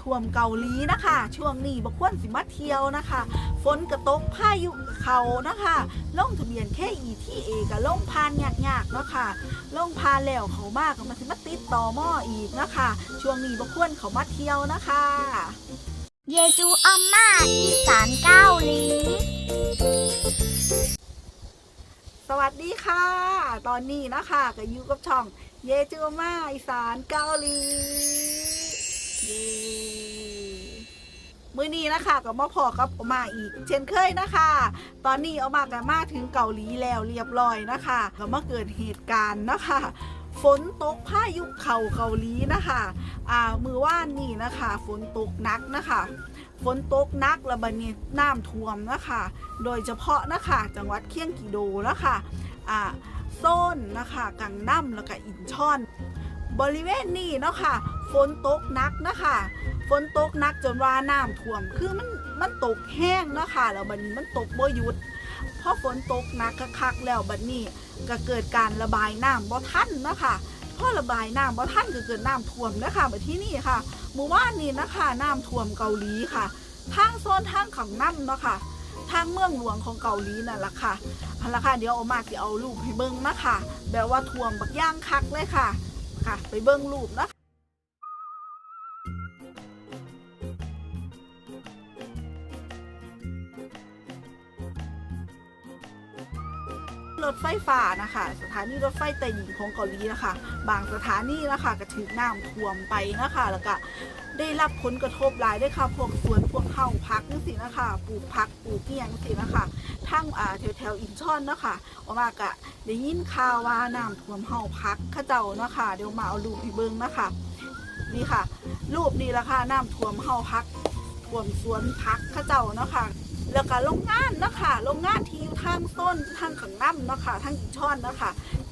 ำท่วมเกาหลีนะคะ ช่วงนี้บ่ควรสิมาเที่ยวนะคะฝนกระตกพายุเขานะคะลงทะเบียนแค่อีที่เอกับลงพานยากๆเนาะค่ะลงพานแล้วเขามากก็มาสิมาติดต่อหม้ออีกนะคะ ช่วงนี้บ่ควรเขามาเที่ยวนะคะเยจูอาม่าอีสานเก้าหลีสวัสดีค่ะ ตอนนี้นะคะก็อยู่กับช่องเยจูมาอีสานเกาหลีเย้ มื้อนี้นะคะก็มาพอกับออมาอีก เช่นเคยนะคะ ตอนนี้ออกมากันมาถึงเกาหลีแล้วเรียบร้อยนะคะก็มาเกิดเหตุการณ์นะคะ ฝนตกพายุเข่าเกาหลีนะคะอ่ามือว่านนี่นะคะ ฝนตกหนักนะคะฝนตกนักและบัดนี้น้ำท่วมนะคะ โดยเฉพาะนะคะ จังหวัดเคียงกิโดนะคะอ่าโซนนะคะกังน้ำแล้วก็อินชอน บริเวณนี้เนาะค่ะ ฝนตกหนักนะคะฝนตกหนักจนว่าน้ำท่วม คือมันมันตกแห้งเนาะค่ะแล้วบัดนี้มันตกบ่หยุดพอฝนตกหนักคักๆแล้วบัดนี้ก็เกิดการระบายน้ำบ่ทันเนาะค่ะพอระบายน้ำบ่ทันก็เกิดน้ำท่วมนะคะแบบที่นี่ค่ะหมู่บ้านนี้นะคะน้ำท่วมเกาหลีค่ะทางโซนทางขังน้ำเนาะค่ะทางเมืองหลวงของเกาหลีนั่นแหละค่ะเอาละค่ะเดี๋ยวเอามาสิเอารูปให้เบิ้งนะคะแบบว่าท่วมบักย่างคักเลยค่ะ ค่ะ ไปเบิ้งรูปนะคะ ถไฟฟ้านะคะ สถานีรถไฟใต้ดินของเกาหลีนะคะ บางสถานีนะคะก็ถือน้ำท่วมไปนะคะ แล้วก็ได้รับผลกระทบหลายด้วยค่ะ พวกสวนพวกเฮาพักนี่สินะคะปลูกพักปลูกเกียงสินะคะทั้งอ่าแถวแถวอินชอนนะคะออกมากะได้ยินข่าวว่าน้ำท่วมเฮาพักข้าเจ้าเนาะค่ะเดี๋ยวมาเอารูปให้เบิ่งนะคะนี่ค่ะ รูปนี้ละค่ะน้ำท่วมเฮาพักท่วมสวนพักข้าเจ้าเนาะค่ะ แล้วก็โรงงานนะค่ะโรงงานที่อยู่ทางต้นทางขังน้ำนะค่ะทางอินชอนนะค่ะ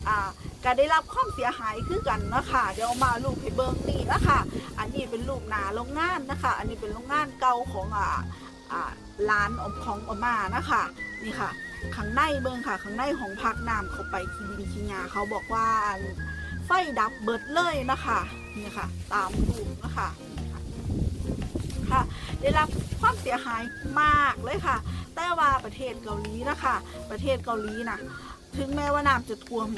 อ่าก็ได้รับความเสียหายคือกันนะค่ะเดี๋ยวมารูปให้เบิ่งนี่นะคะอันนี้เป็นรูปหนาโรงงานนะคะ อันนี้เป็นโรงงานเก่าของอ่าอ่าร้านอมของอมานะคะนี่ค่ะข้างในเบิ้งค่ะข้างในของพักน้ำเขาไปทีดินทีงาเขาบอกว่าไฟดับเบิดเลยนะคะนี่ค่ะ ตามรูปนะคะ ได้รับความเสียหายมากเลยค่ะ แต่ว่าประเทศเกาหลีนะคะประเทศเกาหลีนะถึงแม้ว่าน้ำจะท่วม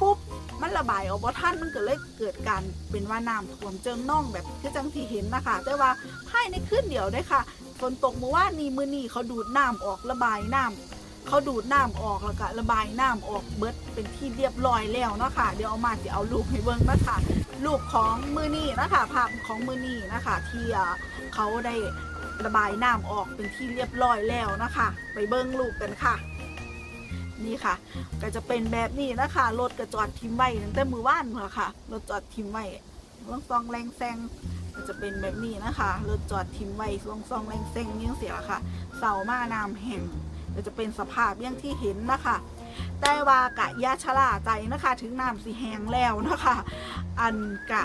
ปุ๊บมันระบายออกบ่ทันมันก็เลยเกิดการเป็นว่าน้ำท่วมเจิงน่องแบบคือจังที่เห็นนะคะ แต่ว่าภายในคืนเดียวได้ค่ะฝนตกเมื่อวานนี้มือนี้เขาดูดน้ำออกระบายน้ำเขาดูดน้ำออกแล้วก็ระบายน้ำออกเบิดเป็นที่เรียบร้อยแล้วเนาะค่ะเดี๋ยวเอามาจะเอารูปให้เบิ่งนะคะรูปของมือนี่นะคะภาพของมือนี่นะคะที่อ่า เขาได้ระบายน้ำออกเป็นที่เรียบร้อยแล้วนะคะ ไปเบิ่งรูปกันค่ะ นี่ค่ะ ก็จะเป็นแบบนี้นะคะรถกระจอดทิมไว้ตั้งแต่มือว่านเหรอค่ะรถจอดทิมไว้ลองซองแรงแซงก็จะเป็นแบบนี้นะคะรถจอดทิมไว้ลองซองแรงแซงยังเสียค่ะ เสามาน้ำแห่งก็จะเป็นสภาพอย่างที่เห็นนะคะแต่ว่ากะยาชะลาใจนะคะ ถึงน้ำสีแห้งแล้วนะคะ อันกะ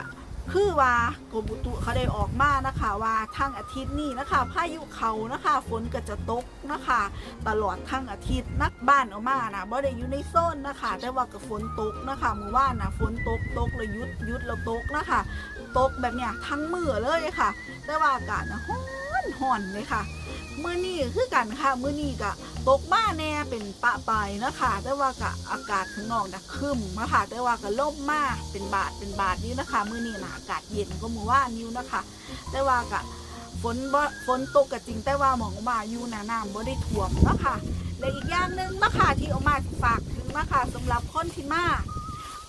คือว่ากรมอุตุเขาได้ออกมานะคะว่าทั้งอาทิตย์นี้นะคะ พายุเขานะคะฝนก็จะตกนะคะ ตลอดทั้งอาทิตย์นักบ้านออกมานะบ่ได้อยู่ในโซนนะคะ แต่ว่าก็ฝนตกนะคะมือว่านนะฝนตกตกเลยยุดยุดแล้วตกนะคะ ตกแบบเนี้ยทั้งมือเลยค่ะ แต่ว่าอากาศนะฮ้อนห่อนเลยค่ะมื้อนี้คือกันค่ะมื้อนี้ก็ ตกมาแน่เป็นปะปายนะคะแต่ว่าก็อากาศข้างนอกนะครึ้มนะคะแต่ว่าก็ล่มมาเป็นบาทเป็นบาทนี้นะคะมื้อนี้นะอากาศเย็นก็มือว่านิ้วนะคะ แต่ว่าก็ฝนบ่ฝนตกก็จริงแต่ว่าหมองว่าอยู่หนาน้ำบ่ได้ท่วมเนาะคะและอีกอย่างหนึ่งนะคะที่เอามาฝากถึงนะคะสำหรับคนที่มา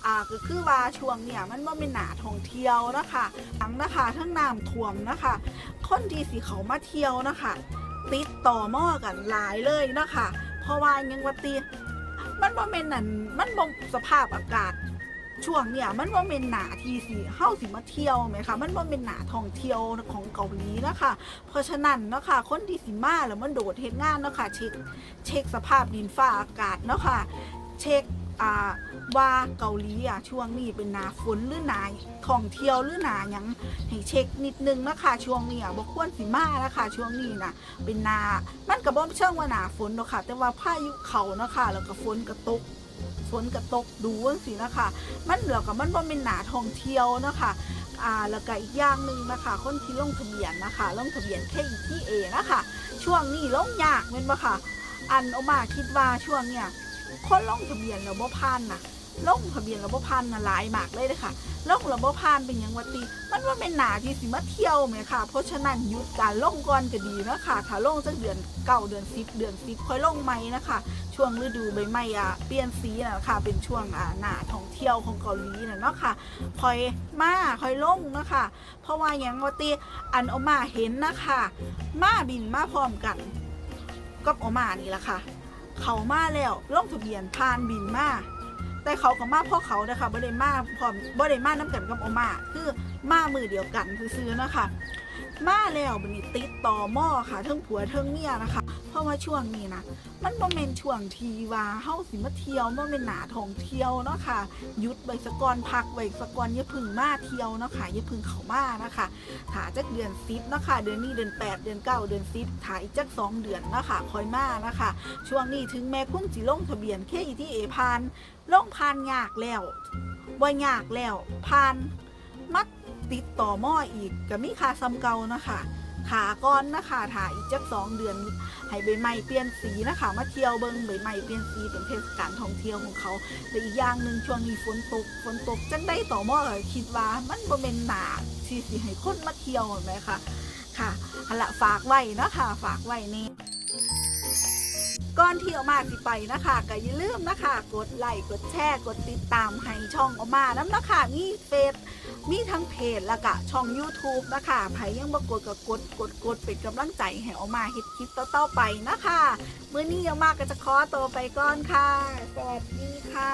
อ่าก็คือว่าช่วงเนี่ยมันว่าเป็นหนาท่องเที่ยวนะคะทั้งนะคะทั้งน้ำท่วมนะคะ คนที่สิเขามาเที่ยวนะคะ ติดต่อหม้อกันหลายเลยนะคะเพราะว่ายังว่าตีมันบ่เป็นนั่นมันบ่สภาพอากาศช่วงเนี่ยมันบ่เป็นหนาทีสิเฮาสิมาเที่ยวไหมคะมันบ่เป็นหนาท่องเที่ยวของเกาหลีนะคะเพราะฉะนั้นเนาะค่ะคนที่สิมาแล้วมันโดดเฮ็ดงานเนาะค่ะเช็คเช็คสภาพดินฟ้าอากาศเนาะค่ะเช็คอ่า ว่าเกาหลีอะช่วงนี้เป็นหนาฝนหรือหนาท่องเที่ยวหรือหนาหยังให้เช็คนิดนึงนะคะช่วงนี้อะบ่ควรสิมานะคะช่วงนี้นะเป็นหนามันก็บ่เชิงว่าหนาฝนเนาะค่ะ แต่ว่าพายุเขานะค่ะแล้วก็ฝนก็ตกฝนก็ตกดูจังซี่นะคะ มันเหลือกับมันบ่าเป็นหนาท่องเที่ยวนะค่ะอ่าแล้วก็อีกอย่างหนึ่งนะคะ คนที่ลงทะเบียนนะคะลงทะเบียนแค่อีที่เอนะคะ ช่วงนี้ลงยากเม่นบ่ค่ะ อันเอามาคิดว่าช่วงเนี้ย คนลงทะเบียนแล้วบ่ผ่านน่ะลงทะเบียนแล้วบ่ผ่านน่ะหลายมากเลยเลยค่ะลงแล้วบ่ผ่านเป็นยังวะติมันว่าเป็นหนาที่สิมาเที่ยวไหมค่ะ เพราะฉะนั้นหยุดการลงก่อนก็ดีนะคะถ้าลงจักเดือนเก้าเดือนสิบเดือนสิบค่อยลงใหมนะคะ ช่วงฤดูใบไม้อะเปลี่ยนสีน่ะค่ะเป็นช่วงอ่าหนาท่องเที่ยวของเกาหลีน่ะเนาะค่ะค่อยมาค่อยลงนะค่ะเพราะว่าหยังว่าติอันเอามาเห็นนะคะมาบินมาพร้อมกันกับเอามานี่แหละค่ะ เขามาแล้วลงทะเบียนผ่านบินมาแต่เขาก็มาพ่อเขานะคะบ่ได้มาพร้อมบ่ได้มาน้ำกันกับโอมาคือมามือเดียวกันซื้อนะคะมาแล้วบันนี้ติดต่อหม้อค่ะเทั้งผัวเทั้งเมียนะคะ เพราะว่าช่วงนี้นะมันบ่แม่นช่วงทีว่าเฮาสิมาเที่ยวบ่แม่นหนาท่องเที่ยวเนาะค่ะหยุดไว้สะกอนพักไว้สะกอนอย่าพึ่งมาเที่ยวเนาะค่ะอย่าพึ่งเขามานะคะถ้าจักเดือน10เนาะค่ะเดือนนี้เดือน 8 เดือน 9 เดือน10ถ้าอีกจักสองเดือนเนาะค่ะคอยมานะคะช่วงนี้ถึงแม้คุณสิลงทะเบียน KETA ผ่านลงผ่านยากแล้วบ่ยากแล้วผ่านมัดติดต่อหม้ออีกก็มีค่าซ้ำเก่านะคะ ขาก้อนนะคะถ่าอีกจักสองเดือนให้ใบไม้เปลี่ยนสีนะคะมาเที่ยวเบิงใบไม้เปลี่ยนสีเป็นเทศกาลท่องเที่ยวของเขาและอีกอย่างหนึ่งช่วงนี้ฝนตกฝนตกจังได้ต่อหม้อก็คิดว่ามันบ่เป็นหนาที่สิให้คนมาเที่ยวเห็นไหมคะค่ะหันละฝากไว้นะคะฝากไว้นี่ก่อนที่ออกมาสิไปนะคะก็อย่าลืมนะคะ กดไลค์กดแชร์กดติดตามให้ช่องออกมาน้ำนะคะมีเฟซ มีทั้งเพจแล้วก็ช่อง YouTube นะคะใครยังบ่กดก็กดกดกดเป็นกำลังใจให้ออกมาเฮ็ดคลิปต่อๆไปนะคะมื้อนี้ออกมาก็จะขอตัวไปก่อนค่ะ สวัสดีค่ะ